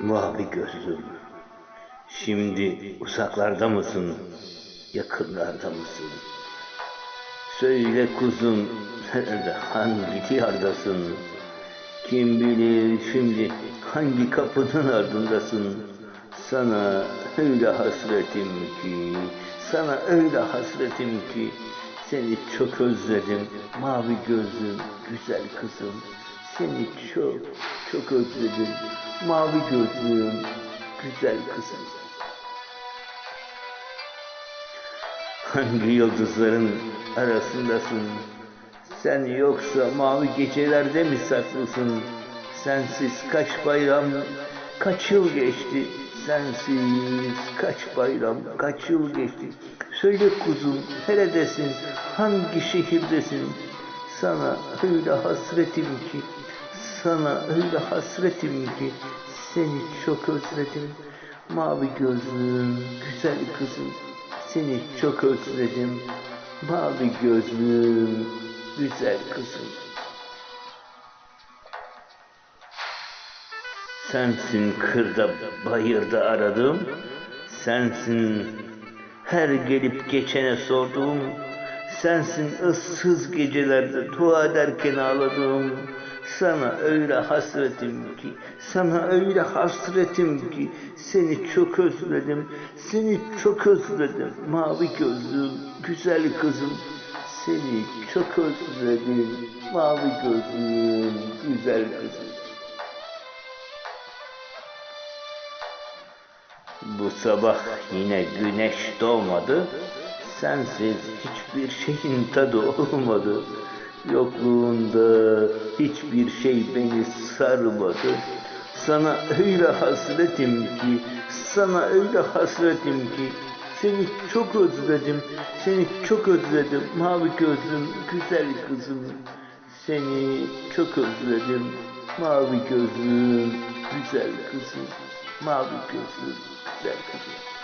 Mavi gözlüm. Şimdi uzaklarda mısın? Yakınlarda mısın? Söyle kuzum, nerede, hangi diyardasın? Kim bilir şimdi hangi kapının ardındasın? Sana öyle hasretim ki, sana öyle hasretim ki, seni çok özledim mavi gözlüm, güzel kızım. Seni çok, çok özledim mavi gözlüm, güzel kızım. Hangi yıldızların arasındasın? Sen yoksa mavi gecelerde mi saklısın? Sensiz kaç bayram, kaç yıl geçti? Sensiz kaç bayram, kaç yıl geçti? Söyle kuzum, neredesin? Hangi şehirdesin? Sana öyle hasretim ki, sana öyle hasretim ki, seni çok özledim. Mavi gözlüm, güzel kızım, seni çok özledim. Mavi gözlüm, güzel kızım. Sensin kırda bayırda aradım. Sensin her gelip geçene sorduğum. Sensin ıssız gecelerde dua ederken ağladığım. Sana öyle hasretim ki, sana öyle hasretim ki seni çok özledim, seni çok özledim mavi gözlüm, güzel kızım. Seni çok özledim mavi gözlüm, güzel kızım. Bu sabah yine güneş doğmadı. Sensiz hiçbir şeyin tadı olmadı. Yokluğunda hiçbir şey beni sarmadı. Sana öyle hasretim ki, sana öyle hasretim ki, seni çok özledim, seni çok özledim mavi gözlüm, güzel kızım. Seni çok özledim mavi gözlüm, güzel kızım. Mavi gözlüm, güzel kızım.